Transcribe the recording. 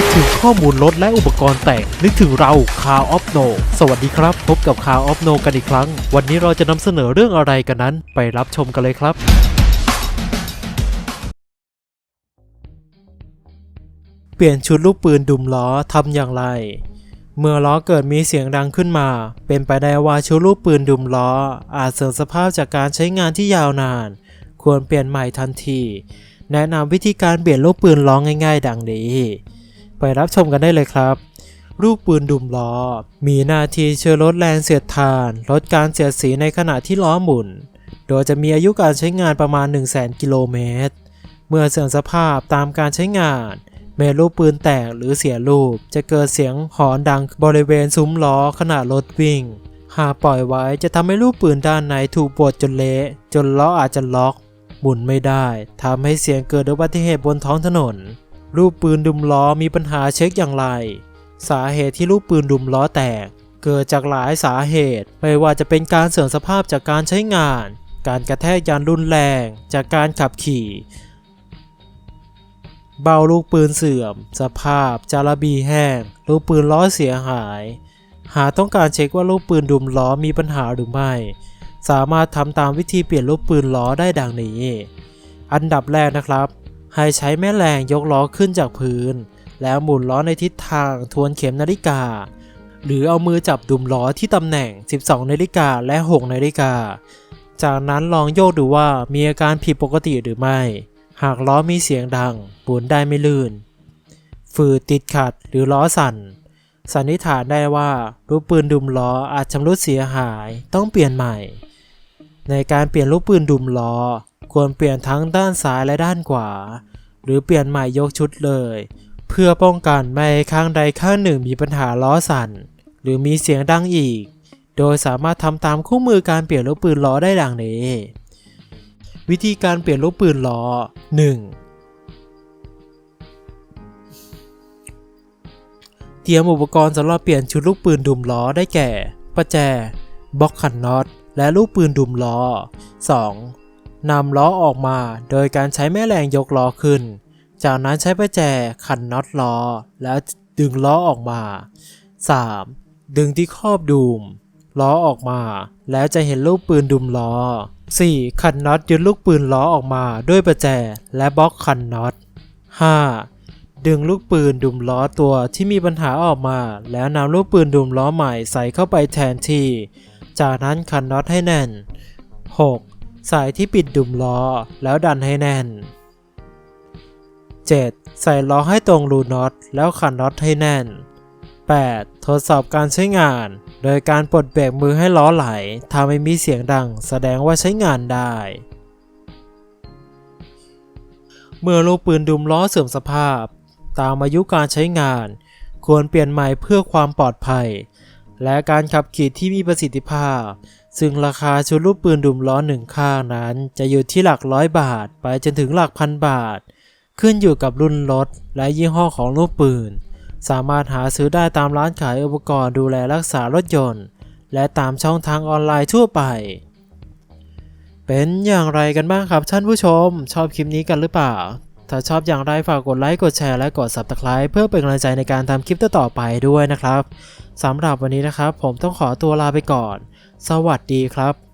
นึกถึงข้อมูลรถและอุปกรณ์แต่ง นึกถึงเรา Car of No สวัสดีครับ พบกับ Car of No กันอีกครั้ง วันนี้เราจะนำเสนอเรื่องอะไรกันนั้น ไปรับชมกันเลยครับเปลี่ยนชุดลูกปืนดุมล้อทำอย่างไร เมื่อล้อเกิดมีเสียงดังขึ้นมา เป็นไปได้ว่าชุดลูกปืนดุมล้อ อาจเสื่อมสภาพจากการใช้งานที่ยาวนาน ควรเปลี่ยนใหม่ทันที แนะนำวิธีการเปลี่ยนลูกปืนล้อง่าย ๆ ดังนี้ ไปรับชมกันได้เลยครับลูกปืนดุมล้อ มีหน้าที่ช่วยลดแรงเสียดทาน ลดการเสียดสีในขณะที่ล้อหมุน โดยจะมีอายุการใช้งานประมาณ 1 0 0 0 0 0 กิโลเมตร เมื่อเสื่อมสภาพตามการใช้งานเมื่อลูกปืนแตกหรือเสียรูป จะเกิดเสียงหอนดังบริเวณซุ้มล้อขณะรถวิ่ง หากปล่อยไว้จะทำให้ลูกปืนด้านในถูกบดจนเละจนล้ออาจจะล็อกหมุนไม่ได้ทำให้เสียงเกิดอุบัติเหตุบนท้องถนน ลูกปืนดุมล้อมีปัญหาเช็คอย่างไร สาเหตุที่ลูกปืนดุมล้อแตก เกิดจากหลายสาเหตุ ไม่ว่าจะเป็นการเสื่อมสภาพจากการใช้งาน การกระแทกยานรุนแรง จากการขับขี่ เบาลูกปืนเสื่อม สภาพ จาระบีแห้ง ลูกปืนล้อเสียหาย หากต้องการเช็คว่าลูกปืนดุมล้อมีปัญหาหรือไม่ สามารถทำตามวิธีเปลี่ยนลูกปืนล้อได้ดังนี้ อันดับแรกนะครับ ให้ใช้แม่แรงยกล้อขึ้นจากพื้น แล้วหมุนล้อในทิศทางทวนเข็มนาฬิกา หรือเอามือจับดุมล้อที่ตำแหน่ง 12 นาฬิกาและ 6 นาฬิกา จากนั้นลองโยกดูว่ามีอาการผิดปกติหรือไม่ หากล้อมีเสียงดังหมุนได้ไม่ลื่น ฝืดติดขัดหรือล้อสั่น สันนิษฐานได้ว่าลูกปืนดุมล้ออาจชำรุดเสียหายต้องเปลี่ยนใหม่ ในการเปลี่ยนลูกปืนดุมล้อควรเปลี่ยนทั้งด้านซ้ายและด้านขวา หรือเปลี่ยนใหม่ยกชุดเลย เพื่อป้องกันไม่ให้ข้างใดข้างหนึ่งมีปัญหาล้อสั่น หรือมีเสียงดังอีก โดยสามารถทำตามคู่มือการเปลี่ยนลูกปืนล้อได้ดังนี้ วิธีการเปลี่ยนลูกปืนล้อ 1. เตรียมอุปกรณ์สำหรับเปลี่ยนชุดลูกปืนดุมล้อได้แก่ ประแจ บล็อกขันน็อต และลูกปืนดุมล้อ 2. นำล้อออกมาโดยการใช้แม่แรงยกล้อขึ้น จากนั้นใช้ประแจขันน็อตล้อ แล้วดึงล้อออกมา 3. ดึงที่ครอบดูม ล้อออกมา แล้วจะเห็นลูกปืนดุมล้อ 4. ขันน็อตยึดลูกปืนล้อออกมาด้วยประแจและบล็อกขันน็อต 5. ดึงลูกปืนดุมล้อตัวที่มีปัญหาออกมา แล้วนำลูกปืนดุมล้อใหม่ใส่เข้าไปแทนที่ จากนั้นขันน็อตให้แน่น 6. สายที่ปิดดุมล้อแล้วดันให้แน่น 7. ใส่ล้อให้ตรงรูน็อตแล้วขันน็อตให้แน่น 8. ทดสอบการใช้งาน โดยการปลดเบรกมือให้ล้อไหลถ้าไม่มีเสียงดังแสดงว่าใช้งานได้ เมื่อลูกปืนดุมล้อเสื่อมสภาพ ตามอายุการใช้งาน ควรเปลี่ยนใหม่เพื่อความปลอดภัย และการขับขี่ที่มีประสิทธิภาพ ซึ่งราคาชุดลูกปืนดุมล้อหนึ่งข้างนั้น จะอยู่ที่หลักร้อยบาท ไปจนถึงหลักพันบาท ขึ้นอยู่กับรุ่นรถและยี่ห้อของลูกปืน สามารถหาซื้อได้ตามร้านขายอุปกรณ์ดูแลรักษารถยนต์ และตามช่องทางออนไลน์ทั่วไป เป็นอย่างไรกันบ้างครับท่านผู้ชม ชอบคลิปนี้กันหรือเปล่า ถ้าชอบอย่างไรฝากกดไลค์กดแชร์และกด Subscribe เพื่อเป็นกำลังใจในการทำคลิปต่อๆไปด้วยนะครับสำหรับวันนี้นะครับ ผมต้องขอตัวลาไปก่อน สวัสดีครับ